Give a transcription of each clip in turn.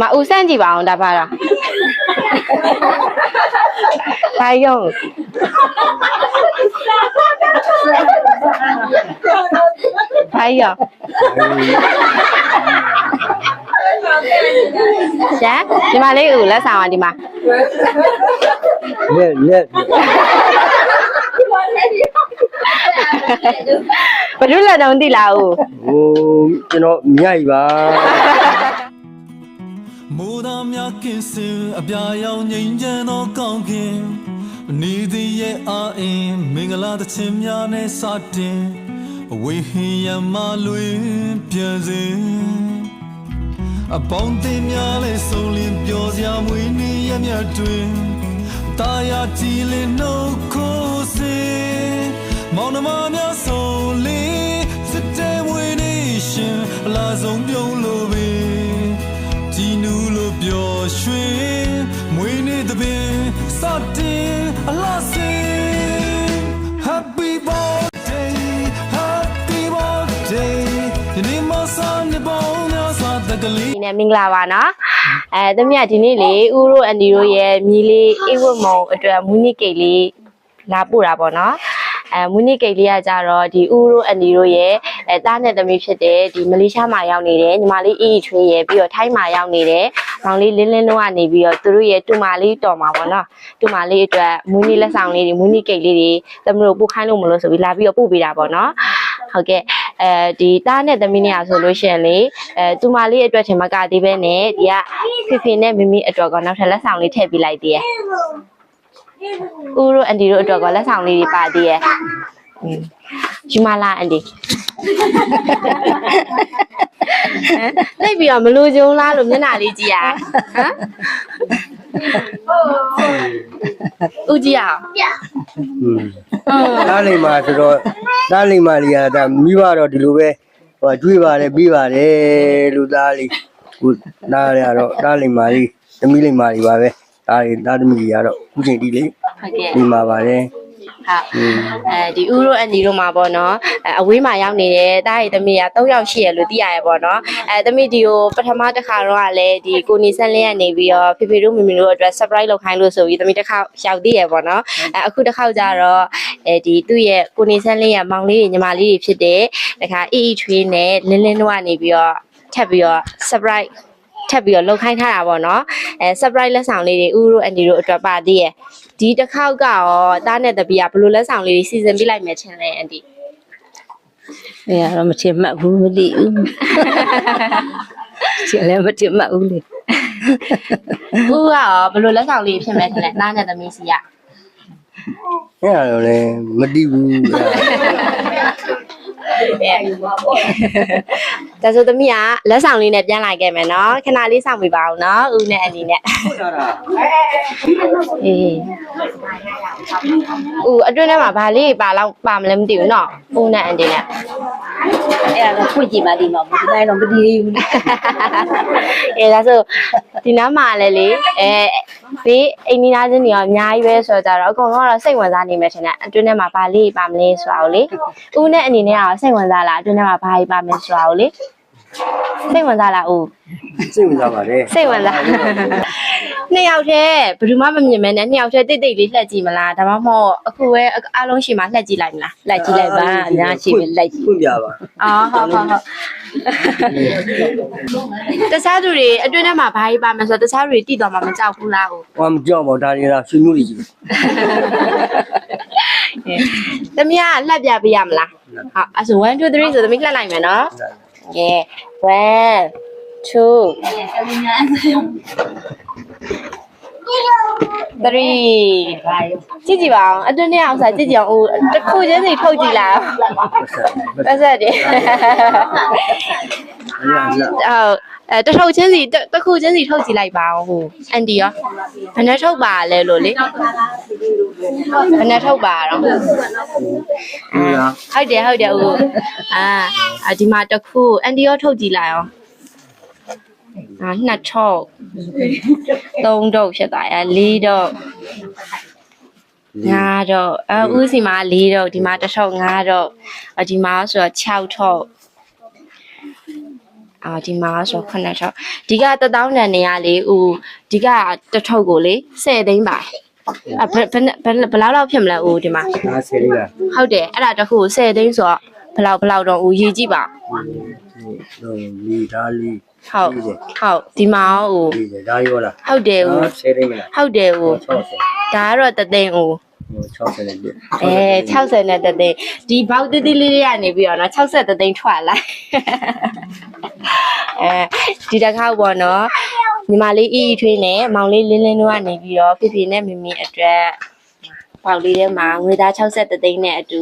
မဦးစမ်းကြည့်ပါအောင်ဒါပါတော့ဘာရုံဘာရုံရှာဒီမှာလေးဦးလက်ဆောင်อ่ะဒီမှာလက်လက်ဘယ်လိုလဲတော့သိလားဦးဟိုကျွန်တော်မြိုက်ပါ မိုးသားများကင်းစင်အပြာရောင်ငိမ့်ချမ်းသောကောင်းကင်နေသည်ရဲ့အာအင်းမင်္ဂလာသချင်းများနဲ့စတင်အဝေးဟင်ရမလွင်ပြန်စဉ်အပေါင်းတင်များလဲဆုံးလင်းပြောစရာမွေးနေရမြတ်တွင်တာယာကြည်လင်နှုတ်ခိုးစေမောင်နှမများဆုံးလင်းစစ်တဲမွေးနေရှင်အလားဆုံးပြုံးလို့ပင်ကြည်နူး လို့ပျော်ရွှင်မွေးနေ့သပင်စတင်အလားစင် Happy birthday Happy birthday ဒီနေ့မဆန်နေပေါင်းများစွာတကလေးဒီနေ့မင်္ဂလာပါနော်အဲသမီးကဒီနေ့လေဦးတို့အန်ဒီတို့ရဲ့မြီးလေးအိဝတ်မုံအတွက်မူနိကိတ်လေးလာပို့တာပေါ့နော် အဲမူနိကိတ်လေးကကြတော့ဒီဦးတို့အန်ဒီတို့ရဲ့အဲတားနဲ့သမီးဖြစ်တဲ့ဒီမလေးရှားမှာရောက်နေတယ်ညီမလေးအီအီထွေးရဲ့ပြီးတော့ထိုင်းမှာရောက်နေတယ်မောင်လေးလင်းလင်းလုံးကနေပြီးတော့သူတို့ရဲ့တူမာလေးတော်မှာပေါ့နော်တူမာလေးအတွက်မူနိလက်ဆောင်လေးတွေမူနိကိတ်လေးတွေသမီးတို့ပို့ခိုင်းလို့မလို့ဆိုပြီးလာပြီးတော့ပို့ပေးတာပေါ့နော်ဟုတ်ကဲ့အဲဒီတားနဲ့သမီးနဲ့ဆိုလို့ရှိရင်လေအဲတူမာလေးအတွက်ထင်မကသေးပဲနဲ့ဒီကဖေဖေနဲ့မမီအတွက်ကောနောက်ထပ်လက်ဆောင်လေးထည့်ပေးလိုက်သေးရဲ့ ဦးတို့အန်တီတို့အတွက်ကလက်ဆောင်လေးတွေပါသေးရဲ့ယူမလာအန်တီသိပြီးတော့မလို့ဂျုံလားလို့မျက်နှာလေးကြည့်ရဟမ်ဦးကြည့်အောင်ဒါလိမ္မာဆိုတော့ဒါလိမ္မာလေးကဒါမိဘတော့ဒီလိုပဲဟိုကျွေးပါတယ်ပြီးပါတယ်လို့သားလေးဟိုသားရတော့ဒါလိမ္မာလေးသမီးလိမ္မာလေးပါပဲ တားလေးတားသမီးကြီးကတော့ခုချိန်ဒီလေးဟုတ်ကဲ့ ဒီမှာပါတယ်ဟုတ်အဲဒီဦးတို့အန်ဒီတို့မှာပေါ့နော်အဲအဝေးမှာရောက်နေတယ်တားရီသမီးက3ယောက်ရှိရလို့သိရရပေါ့နော်အဲသမီးဒီကိုပထမတစ်ခါတော့ကလည်းဒီကိုနေဆက်လင်းကနေပြီးတော့ဖေဖေတို့မမီတို့အတွက် surprise လုပ်ခိုင်းလို့ဆိုပြီးသမီးတစ်ခါရောက်သေးရပေါ့နော်အဲအခုတစ်ခါကျတော့အဲဒီသူ့ရဲ့ကိုနေဆက်လင်းရဲ့မောင်လေးတွေညီမလေးတွေဖြစ်တဲ့တခါအီအီထွေးနဲ့လင်းလင်းတို့ကနေပြီးတော့ထပ်ပြီးတော့ surprise ထပ်ပြီးတော့လှုပ်ခိုင်းထားတာပေါ့နော်အဲ surprise လက်ဆောင်လေးတွေဦးတို့အန်ဒီတို့အတွက်ပါသေးရဲ့ဒီတစ်ခေါက်ကရောတားနဲ့တပီးကဘယ်လိုလက်ဆောင်လေးတွေစီစဉ်ပြလိုက်မယ်ချင်လဲအန်ဒီအဲရတော့မချင်မှတ်ဘူးမသိဘူးချင်လည်းမချင်မှတ်ဘူးလေဦးကရောဘယ်လိုလက်ဆောင်လေးဖြစ်မယ်ထင်လဲတားနဲ့သမီးစီကအဲ့ဒါတော့လည်းမတိဘူးအဲ့ဒါ ဒါဆိုသမီးကလက်ဆောင်လေးနဲ့ပြန်လာခဲ့မယ်နော်ခဏလေးစောင့်ပြပါအောင်နော်ဦးနဲ့အန်ဒီနဲ့အေးဦးအတွင်းထဲမှာဗာလေးပါလောက်ပါမလဲမသိဘူးနော်ဦးနဲ့အန်ဒီနဲ့အဲဒါဖွင့်ကြည့်ပါလိမ့်မှာဒီတိုင်းတော့မတည်ဘူးအဲဒါဆိုဒီနားမှာလည်းလေအဲဘေးအိမ်နီးနားချင်းတွေရောအများကြီးပဲဆိုတော့ကြတော့အကုန်လုံးကတော့စိတ်ဝင်စားနေမယ်ထင်တယ်အတွင်းထဲမှာဘာလေးပါမလဲဆိုတာကိုလေဦးနဲ့အနေနဲ့ကတော့စိတ်ဝင်စားလားအတွင်းထဲမှာဘာကြီးပါမယ်ဆိုတာကိုလေ စိတ်ဝင်စားလားဦးစိတ်ဝင်စားပါတယ်စိတ်ဝင်စားနှစ်ယောက်တည်းဘယ်သူမှမမြင်မဲနဲ့နှစ်ယောက်တည်းတိတ်တိတ်လေးလှည့်ကြည့်မလားဒါမှမဟုတ်အခုပဲအားလုံးရှိမှလှည့်ကြည့်လိုက်မလားလိုက်ကြည့်လိုက်ပါအများရှိပြီလိုက်ကြည့်ဖွင့်ပြပါအော်ဟုတ်ဟုတ်ဟုတ်တခြားသူတွေအတွင်းထဲမှာဘာကြီးပါမယ်ဆိုတော့တခြားသူတွေတိတော့မှမကြောက်ဘူးလားဦးဟောမကြောက်ပါဘူးဒါတွေကဆွေမျိုးတွေကြီးပဲသမီးကလှက်ပြပေးရမလားဟုတ်အဲ့ဆို1 2 3ဆိုသမီးလှက်လိုက်မယ်နော် ကဲ1 2 3ကြည့်ကြည့်ပါအောင်အတွင်းထဲအောင်စားကြည့်ကြည့်အောင်ဦးတစ်ခုချင်းစီထုတ်ကြည့်လိုက်အောင်ပတ်ဆက်တယ်အဲ့ဒါလားဟုတ် အဲတစ်ထုပ်ချင်းစီတစ်တစ်ခုချင်းစီထုတ်ကြည့်လိုက်ပါအောင်ဟိုအန်တီရောဘယ်နဲ့ထုတ်ပါလဲလို့လေဘယ်နဲ့ထုတ်ပါတော့ဒီလားဟုတ်တယ်ဟုတ်တယ်ဦးအာအာဒီမှာတစ်ခုအန်တီရောထုတ်ကြည့်လိုက်အောင်အာနှစ်ထုတ်သုံးထုတ်ဖြစ်သွားရလေးတော့ငါးတော့အဦးစီမှာလေးတော့ဒီမှာတစ်ထုတ်ငါးတော့အဒီမှာဆိုတော့6ထုတ် အာဒီမှာဆို900ဒီက1000တန်နေရလေဦးဒီကတစ်ထုပ်ကိုလေ10သိန်းပါအဘယ်ဘယ်ဘယ်ဘယ်လောက်လောက်ဖြစ်မလဲဦးဒီမှာဒါဆယ်လေးလားဟုတ်တယ်အဲ့ဒါတစ်ခုကို10သိန်းဆိုတော့ဘယ်လောက်ဘယ်လောက်တော့ဦးရေးကြည့်ပါဟိုလီဒါလီဟုတ်ဟုတ်ဒီမှာဦးဒီဒါရောလားဟုတ်တယ်ဦးဒါဆယ်လေးမလားဟုတ်တယ်ဦး60ဒါကတော့တသိန်းဦးဟို 60နဲ့ပြည့်အဲ60နဲ့တသိန်းဒီဘောက်တိတိလေးလေးကနေပြီးတော့နော်60တသိန်းထွက်လာအဲဒီတစ်ခါပေါ့နော်ညီမလေးအီအီထွေးနဲ့မောင်လေးလင်းလင်းတို့ကနေပြီးတော့ဖေဖေနဲ့မမီအတွက်ပေါက်လေးထဲမှာငွေသား60သိန်းနဲ့အတူ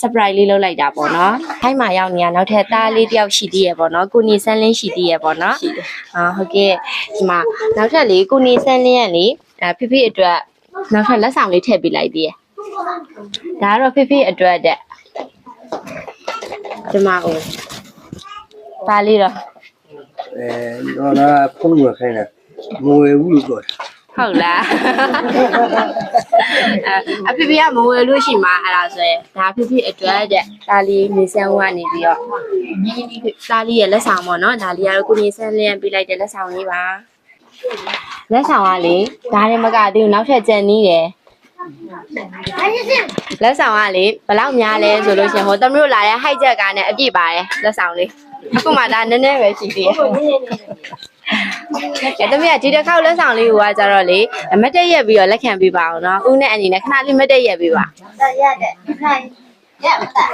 surprise လေးလုပ်လိုက်တာပေါ့နော်။ခိုင်းမှာရောက်နေရနောက်ထပ်သားလေးတယောက်ရှိသေးရပေါ့နော်။ကိုနေဆန်းလင်းရှိသေးရပေါ့နော်။အာဟုတ်ကဲ့ဒီမှာနောက်ထပ်လေးကိုနေဆန်းလင်းရလေအဲဖေဖေအတွက် နောက်ထပ်လက်ဆောင်လေးထည့်ပေးလိုက်သေးတယ်။ဒါကတော့ဖေဖေအတွက်တဲ့ဒီမှာဦးပါလေးတော့အဲတော့လာဖုန်းဝယ်ခိုင်းတာမဝယ်ဘူးလို့ပြောတာဟုတ်လားအဲအဖေဖေကမဝယ်လို့ရှိမှာအဲ့ဒါဆိုရင်ဒါဖေဖေအတွက်တဲ့ဒါလေးနေဆန်းဝကနေပြီးတော့ဒါလေးရဲ့လက်ဆောင်ပေါ့နော်ဒါလေးကတော့ကိုနေဆန်းလင်းပေးလိုက်တဲ့လက်ဆောင်လေးပါ လက်ဆောင်ကလေဒါလည်းမကသေးဘူးနောက်ထပ်ကြံနေတယ်လက်ဆောင်ကလေဘယ်လောက်များလဲဆိုလို့ရှိရင်ဟိုသမီးတို့လာတဲ့ height ချက်ကနဲ့အပြည့်ပါတယ်လက်ဆောင်လေးအခုမှဒါနည်းနည်းပဲရှိသေးတယ်အဲတမီးကဒီတစ်ခေါက်လက်ဆောင်လေးကိုကကြတော့လေမတ်တက်ရက်ပြီးတော့လက်ခံပေးပါအောင်နော်ဦးနဲ့အန်ဒီနဲ့ခဏလေးမတ်တက်ရက်ပေးပါရတယ်နိုင်ရမတာ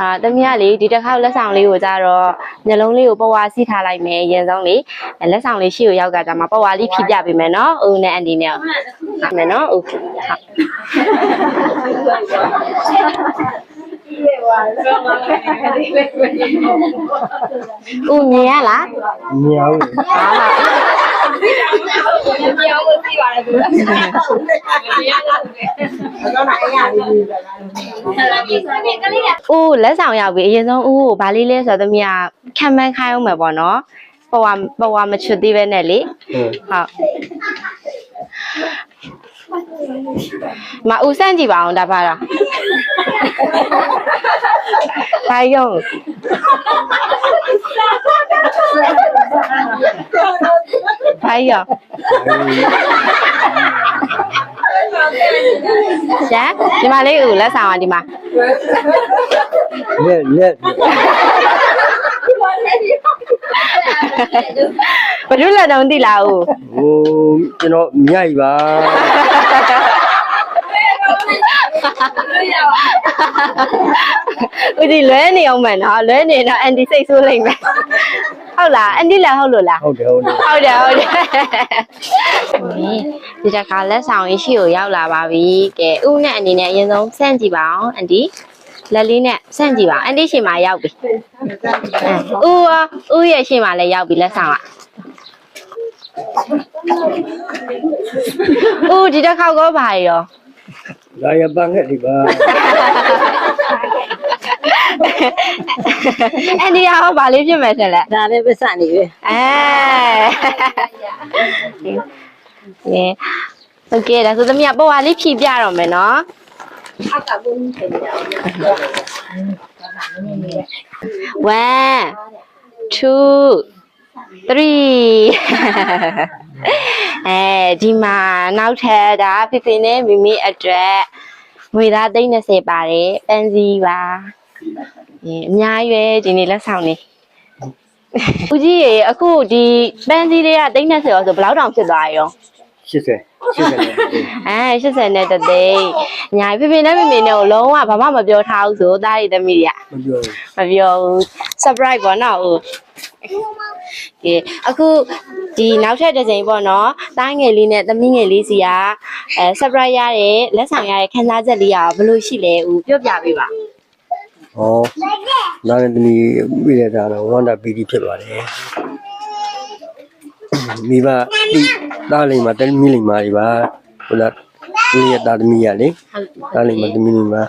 အာတမီးကလေဒီတစ်ခေါက်လက်ဆောင်လေးကိုကြတော့ညလုံးလေးကိုပဝါစီးထားလိုက်မယ်အရင်ဆုံးလေအဲလက်ဆောင်လေးရှိကိုရောက်ကကြမှာပဝါလေးဖြည့်ပြပေးမယ်နော်ဦးနဲ့အန်ဒီနဲ့ဟုတ်မယ်နော်ဦးဟုတ်ဦးမြင်ရလားမြောင်းဟာ လားဦးလက်ဆောင်ရောက်ပြီအရင်ဆုံးဦးကိုဗာလေးလဲဆိုတော့သမီးကခံမန်းခိုင်းအောင်မယ်ပေါ့နော်ပဝါပဝါမချွတ်သေးပဲနဲ့လေဟုတ်မဦးစမ်းကြည့်ပါအောင်ဒါပါတော့ဘာယုံ ဘာယုံရှာဒီမှာလေးဦးလက်ဆောင်อ่ะဒီမှာလက်လက်ဘယ်လိုလဲတော့သိလားဦးဟိုကျွန်တော်မြိုက်ပါဦးဒီလွဲနေအောင်မယ်နော်လွဲနေတော့အန်တီစိတ်ဆိုးလိမ့်မယ် ဟုတ်လားအန်တီလည်းဟုတ်လို့လားဟုတ်တယ်ဟုတ်တယ်ဟုတ်တယ်ဟုတ်တယ်ဒီတခါလက်ဆောင်ရေးရှိကိုရောက်လာပါပြီကဲဦးနဲ့အနေနဲ့အရင်ဆုံးစမ်းကြည့်ပါအောင်အန်တီလက်လေးနဲ့စမ်းကြည့်ပါအန်တီရှင်မှာရောက်ပြီဦးရောဦးရဲ့ရှင်မှာလည်းရောက်ပြီလက်ဆောင်ကဦးဒီတစ်ခေါက်ကောပါရောဒါရပန်းခဲ့ဒီပါ အန်ဒီရောဗာလေးဖြစ်မယ်ထင်လဲ ဒါလည်းပစ္စနေပဲ အဲညโอเคဒါဆိုသမီးကပေါ်ဝါလေးဖြည့်ပြတော့မယ်နော် အောက်ကဘုန်းကြီးထင်တယ် one two three အဲဒီမှာနောက်ထပ်ဒါဖေဖေနဲ့မိမိအတွက်ငွေသား30ပါတယ်ပန်းစည်းပါ အဲအများရွယ်ဒီနေ့လက်ဆောင်နေဦးကြီးရေအခုဒီပန်းစည်းလေးက30ရောဆိုဘယ်လောက်တောင်ဖြစ်သွားရော80 80နဲ့အဲ80နဲ့တသိန်းညာဖေဖေနဲ့မေမေနဲ့ကိုလုံးဝဘာမှမပြောထားဘူးဆိုသားရီသမီးတွေကမပြောမပြောဘူး surprise ပေါ့နော်ဦးကဲအခုဒီနောက်ထပ်တစ်ချိန်ပေါ့နော်တိုင်းငယ်လေးနဲ့သမီးငယ်လေးစီကအဲ surprise ရတဲ့လက်ဆောင်ရတဲ့ခန်းစားချက်လေးကဘယ်လိုရှိလဲဦးပြောပြပေးပါ ဟောနာနေတမီပြည်ရတာတော့ဝန္တာပီတီဖြစ်ပါတယ်မိဘတိတားလိမ့်မှာတမီလိမ့်မှာဒီပါဟိုလားဒီရတာသမီးရလေတားလိမ့်မှာတမီလိမ့်မှာ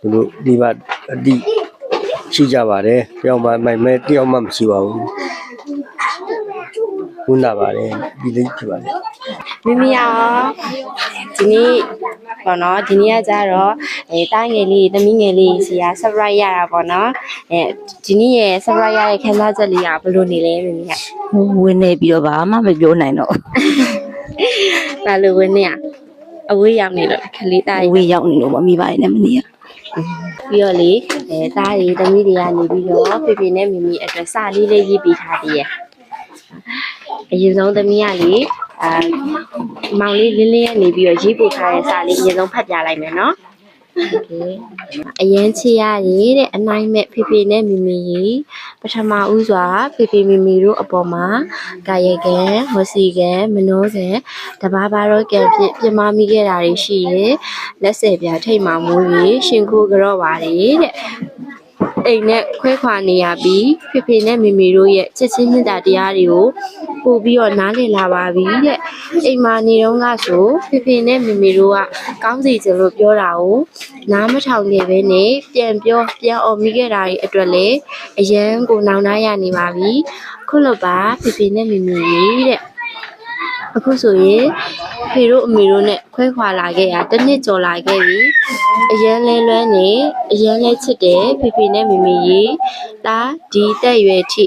သူတို့မိဘအတိရှိကြပါတယ်တယောက်မှမိုင်မဲတယောက်မှမရှိပါဘူးဝန်တာပါတယ်ဒီလေးဖြစ်ပါတယ်မိမိရောဒီနေ့ပေါ့နော်ဒီနေ့ကကြတော့ အဲတားငယ်လေးသမီးငယ်လေးစီက surprise ရတာပေါ့နော်အဲဒီနေ့ရဲ့ surprise ရတဲ့ခန်းစားချက်လေးကဘယ်လိုနေလဲမင်းကဝင်နေပြီးတော့ဘာမှမပြောနိုင်တော့ဘာလို့ဝင်နေရအဝေးရောက်နေတော့ခလေးတားဝေးရောက်နေလို့မမိပါနဲ့မနေရပြီးတော့လေအဲတားရီသမီးတွေကနေပြီးတော့ဖေဖေနဲ့မမီအတွက်စာလေးလေးရေးပေးထားသေးရဲ့အရင်ဆုံးသမီးကလေအာမောင်လေးလင်းလင်းကနေပြီးတော့ရေးပို့ထားတဲ့စာလေးအရင်ဆုံးဖတ်ပြလိုက်မယ်နော် အရန်ချစ်ရည်တဲ့အနိုင်မဲ့ဖေဖေနဲ့မမီရေပထမဦးစွာဖေဖေမမီတို့အပေါ်မှာကာယကံဝစီကံမနောကံတဘာဘာတော့ကံဖြစ်ပြမမိခဲ့တာတွေရှိရယ်လက်ဆယ်ပြထိတ်မှမူးရေရှင်ခိုးကြော့ပါတယ်တဲ့ အိမ်နဲ့ခွဲခွာနေရပြီးဖေဖေနဲ့မမီတို့ရဲ့ချစ်ချင်းမြတ်တာတရားတွေကိုပို့ပြီးတော့နားလည်လာပါပြီတဲ့အိမ်မှာနေတော့ကဆိုဖေဖေနဲ့မမီတို့ကကောင်းစီခြင်းလို့ပြောတာကိုနားမထောင်ခဲ့ပဲနဲ့ပြန်ပြောပြန်អော်မိခဲ့တာတွေအတွက်လည်းအရန်ကိုနောင်နာရနေပါပြီခုလိုပါဖေဖေနဲ့မမီရေတဲ့အခုဆိုရင် ဖေတို့အမေတို့နဲ့ခွဲခွာလာခဲ့ရတစ်နှစ်ကျော်လာခဲ့ပြီအရန်လဲလွမ်းနေအရန်လဲချစ်တယ်ဖေဖေနဲ့မမေကြီးဒါဒီတက်ရွယ်ထိ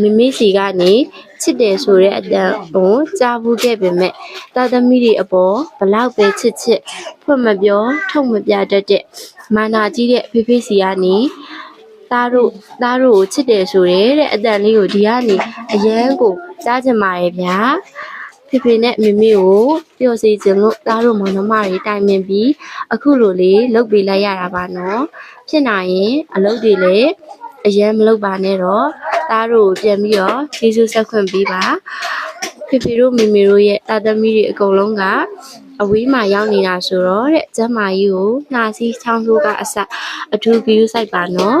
မမေစီကနေချစ်တယ်ဆိုတဲ့အတန်ကိုကြားဘူးခဲ့ပေမဲ့တာသမီတွေအပေါ်ဘလောက်ပဲချစ်ချစ်ဖွင့်မပြောထုတ်မပြတတ်တဲ့မာနာကြီးတဲ့ဖေဖေစီကနေသားတို့သားတို့ကိုချစ်တယ်ဆိုရဲတဲ့အတန်လေးကိုဒီကနေအရန်ကိုကြားချင်ပါရဲ့ဗျာ ဖေဖေနဲ့မမေကိုပျော်စေခြင်းလို့သားတို့မောင်နှမတွေတိုင်ပင်ပြီးအခုလိုလေးလုပ်ပေးလိုက်ရတာပါနော်ဖြစ်နိုင်ရင်အလုပ်တွေလည်းအရန်မလုပ်ပါနဲ့တော့သားတို့ကိုပြန်ပြီးတော့ကျေးဇူးဆက်ခွင့်ပေးပါ ဖေဖေတို့မေမေတို့ရဲ့တာသမီတွေအကုန်လုံးကအဝေးမှာရောက်နေတာဆိုတော့တဲ့ကျမကြီးကိုနှာစီးချောင်းဆိုးကအစအထူးဂရုစိုက်ပါနော်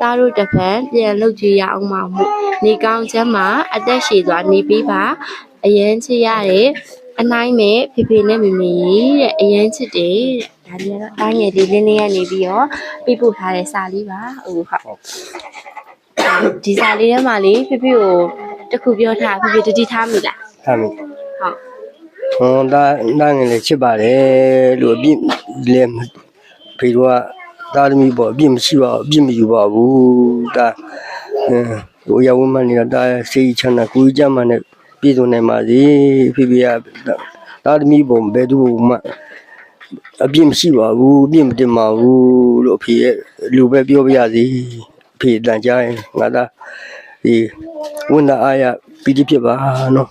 သားတို့တစ်ဖက်ပြန်လုပ်ကြည့်ရအောင်ပါမို့နေကောင်းချမ်းမှာအသက်ရှည်စွာနေပေးပါအရန်ချစ်ရတဲ့အနိုင်မဲ့ဖေဖေနဲ့မမေတဲ့အရန်ချစ်တယ်တဲ့ဒါလေးကတော့အားငယ်လေးလင်းလေးကနေပြီးတော့ပြပို့ထားတဲ့စာလေးပါဟုတ်ဟုတ်ဒီစာလေးထဲမှာလေဖေဖေကိုတစ်ခုပြောထားဖေဖေတတိထားမိလား ထားမိဟုတ်ဟောဒါဒါငယ်လေးချစ်ပါတယ်လို့အပြစ်လဲဖေတို့ကသားသမီးပေါ့အပြစ်မရှိပါဘူးအပြစ်မယူပါဘူးဒါအင်းဟိုရဝမနေတာဒါစိတ်ချမ်းသာကိုယ်ကြမ်းမှနဲ့ပြည်စုံနိုင်ပါစေဖေဖေကသားသမီးပုံဘယ်သူမှအပြစ်မရှိပါဘူးအပြစ်မတင်ပါဘူးလို့အဖေရဲ့လူပဲပြောပြရစီအဖေတန်ကြရင်ငါသားဒီဝန်သားအားရပီတိဖြစ်ပါနော်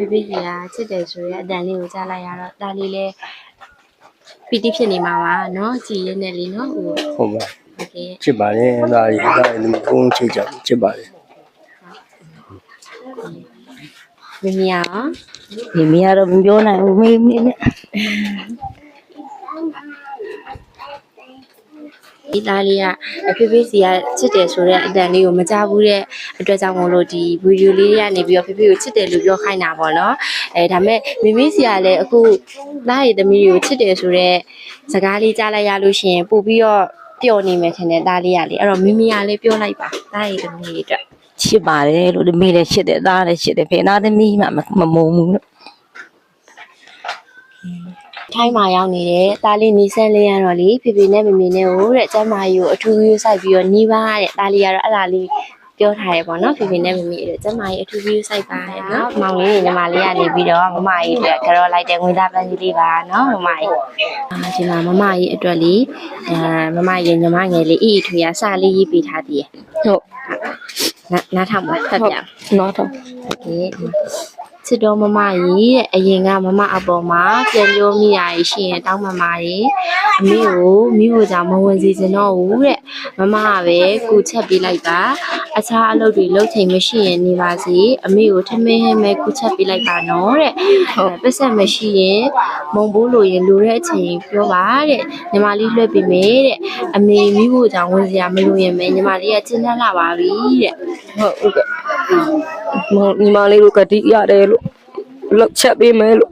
ဒီဖေဖေကြီးကချစ်တယ်ဆိုရဲအတန်လေးကိုကြားလိုက်ရတော့ဒါလေးလဲပီတိဖြစ်နေမှာပါเนาะကြည်ရနေလေးเนาะဟို ဟုတ်ပါ โอเค ချစ်ပါတယ်ဒါရီဒါရီမကုန်းချစ်ကြချစ်ပါတယ် မမီရော ဒီမရတော့မပြောနိုင်ဘူးမေးမေးနဲ့ ဒီသားလေးကအဖေဖေစီကချစ်တယ်ဆိုတဲ့အတန်လေးကိုမကြားဘူးတဲ့အတွက်ကြောင့်မို့လို့ဒီဗီဒီယိုလေးကနေပြီးတော့ဖေဖေကိုချစ်တယ်လို့ပြောခိုင်းတာပေါ့နော်အဲဒါမဲ့မမေစီကလည်းအခုသားရည်သမီးကိုချစ်တယ်ဆိုတဲ့စကားလေးကြားလိုက်ရလို့ရှိရင်ပို့ပြီးတော့ပျော်နေမယ်ထင်တယ်သားလေးကလေအဲ့တော့မမီကလည်းပြောလိုက်ပါသားရည်သမီးအတွက်ချစ်ပါတယ်လို့ဒီမေးလည်းချစ်တယ်သားလည်းချစ်တယ်ဖေနာသမီးမှမမုံဘူးလို့ ထိုင်းမှာရောက်နေတဲ့တားလေးနီဆန်းလေးရတော့လေဖေဖေနဲ့မမေနဲ့ဟိုတဲ့ကျမကြီးကိုအထူးယူဆိုင်ပြီးတော့နီးပါတဲ့တားလေးကတော့အဲ့ဒါလေးပြောထားရပေါ့နော်ဖေဖေနဲ့မမေတဲ့ကျမကြီးအထူးယူဆိုင်ပါတဲ့နော်မောင်လေးညီမလေးကနေပြီးတော့မမကြီးအတွက်ကြော်လိုက်တဲ့ငွေသားပန်းကြီးလေးပါနော်မမကြီးအာဒီမှာမမကြီးအတွက်လေအဲမမကြီးညီမငယ်လေးအီအီထွေးရစလေးရေးပေးထားတည်ရ ဟုတ် နားနားထောင်ပါဖတ်ပြ နော်တော့ โอเค ချစ်တော်မမကြီးတဲ့အရင်ကမမအပေါ်မှာပြန်ပြောမိရရှိရင်တောင်းပန်ပါတယ်အမေကိုမိဖို့ကြောင့်မဝင်စီစင်တော့ဘူးတဲ့မမကပဲကူချက်ပေးလိုက်တာအခြားအလုပ်တွေလုပ်ချိန်မရှိရင်နေပါစေအမေကိုထမင်းဟင်းမဲကူချက်ပေးလိုက်ပါနော်တဲ့ဟုတ်ပတ်ဆက်မရှိရင်မုံဘိုးလိုရင်လိုတဲ့အချိန်ပြောပါတဲ့ညီမလေးလွှတ်ပေးမယ်တဲ့အမေမိဖို့ကြောင့်ဝင်စရာမလိုရင်မဲညီမလေးကကျင်းတတ်လာပါပြီတဲ့ဟုတ်ဟုတ်ကဲ့မ ညီမလေးတို့ကတိရတယ်လို့လောက်ချက်ပေးမယ်လို့